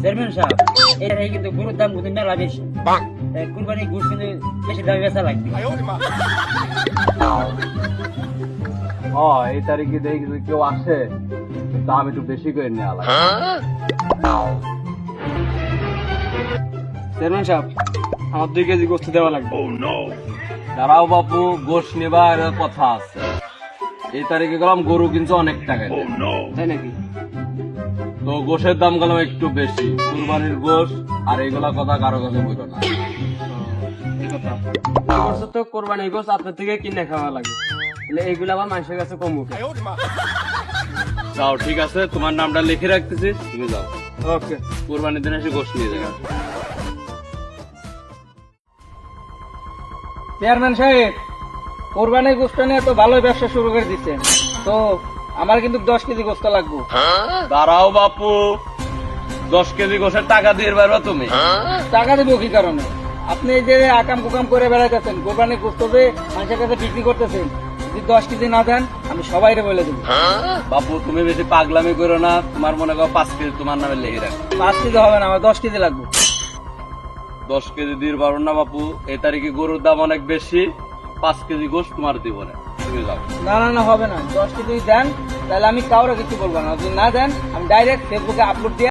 Chairman সাহেব এর কিন্তু গরুর দাম কিন্তু মেলা বেশি। কুরবানি গুড় কিন্তু বেশি দামে বেচা লাগবে। ও এই তারিখে দেখি যদি কেউ আসে দাম একটু বেশি করে নেওয়া লাগে চেয়ারম্যান সাহেব আমার দুই কেজি গোস্ত দেওয়া লাগবে। দাঁড়াও বাপু গোশ নেবার কথা আছে। এই তারিখে গেলাম গরু কিন্তু অনেক টাকা। তাই নাকি? তো গোশের দাম গেলাম একটু বেশি। কুরবানির গোশ আর এইগুলা কথা কারও কাছে বলল না। তো কোরবানি গোস্ত আপনার থেকে কিনে খাওয়া লাগে। তাহলে এইগুলো আবার মানুষের কাছে কম উঠে যাও ঠিক আছে তোমার নামটা লিখে রাখতেছি তুমি যাও। ওকে। কুরবানির দিন এসে গোশ নিয়ে যাবে। চেয়ারম্যান সাহেব কোরবানির গোস্ত নিয়ে তো ভালোই ব্যবসা শুরু করে দিচ্ছেন। তো আমার কিন্তু দশ কেজি গোস্ত লাগবে। দাঁড়াও বাপু। দশ কেজি গোসের টাকা দিয়ে পারবা তুমি। টাকা দেবো কি কারণে? আপনি এই যে আকাম কুকাম করে বেড়াইতেছেন কোরবানির গোস্ত যে মানুষের কাছে বিক্রি করতেছেন যদি দশ কেজি না দেন আমি সবাইরে বলে দেবো। বাপু তুমি বেশি পাগলামি করো না। তোমার মনে করো পাঁচ কেজি তোমার নামে লেগে রাখো। পাঁচ কেজি হবে না আমার দশ কেজি লাগবে। দশ কেজি দিয়ে পারো না বাপু। এই তারিখে গরুর দাম অনেক বেশি। পাঁচ কেজি গোশ তোমার দিব না তুমি না না না, হবে না। দশ কেজি দেন, তাহলে আমি কাউরে কিছু বলব না। যদি না দেন, আমি ডাইরেক্ট ফেসবুকে আপলোড দিয়ে